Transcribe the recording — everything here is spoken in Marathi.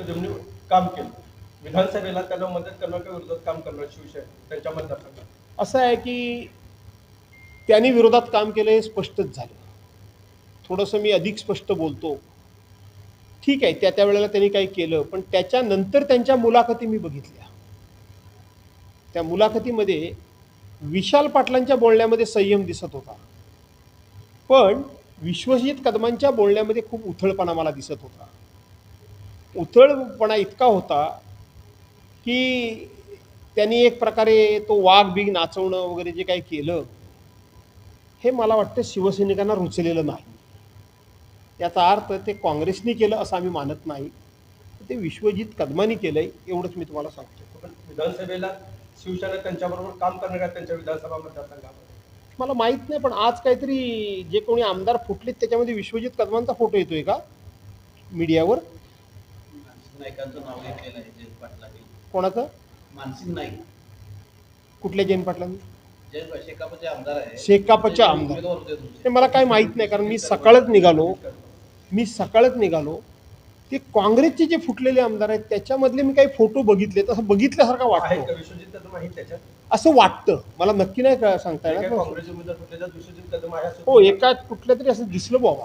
इतकं कदमनी काम केलं विधानसभेला त्यांना मदत करणार का विरोधात काम करणार शिवसेना त्यांच्या मतदारसंघात असं आहे की त्यांनी विरोधात काम केलं हे स्पष्टच झालं. थोडंसं मी अधिक स्पष्ट बोलतो. ठीक आहे त्या त्या वेळेला त्यांनी काही केलं पण त्याच्यानंतर त्यांच्या मुलाखती मी बघितल्या. त्या मुलाखतीमध्ये विशाल पाटलांच्या बोलण्यामध्ये संयम दिसत होता. पण विश्वजित कदमांच्या बोलण्यामध्ये खूप उथळपणा मला दिसत होता. उथळपणा इतका होता की त्यांनी एक प्रकारे तो वाघ बिग नाचवणं वगैरे जे काही केलं हे मला वाटतं शिवसैनिकांना रुचलेलं नाही. याचा अर्थ ते काँग्रेसनी केलं असं आम्ही मानत नाही. ते विश्वजित कदमानी केलंय एवढंच मी तुम्हाला सांगतो. पण विधानसभेला शिवसेना त्यांच्याबरोबर काम करणार का त्यांच्या विधानसभा मतदारसंघामध्ये मला माहीत नाही पण आज काहीतरी जे कोणी आमदार फुटलेत त्याच्यामध्ये विश्वजित कदमांचा फोटो येतोय का? मीडियावर? नाईकांचं नाव घेतलेलं आहे जयंत पाटलांनी. कोणाचं? मानसिंग नाईक. कुठल्या जैन पाटलांनी? जयंत शेकापचे आमदार आहे शेकापचे आमदार. उमेदवार होते दुसरे. ते मला काय माहीत नाही कारण मी सकाळच निघालो. मी सकाळच निघालो. ते काँग्रेसचे जे फुटलेले आमदार आहेत त्याच्यामधले मी काही फोटो बघितले तसं बघितल्यासारखा आहेत वाटतो. का विश्वजित कदम आहेत त्याच्यात? असं वाटतं. मला नक्की नाही का सांगता जे काही येणार. पण- काँग्रेस उमेदवार कुठले तर विश्वजित कदम आहे असं हो एका कुठल्या तरी असं दिसलं बाबा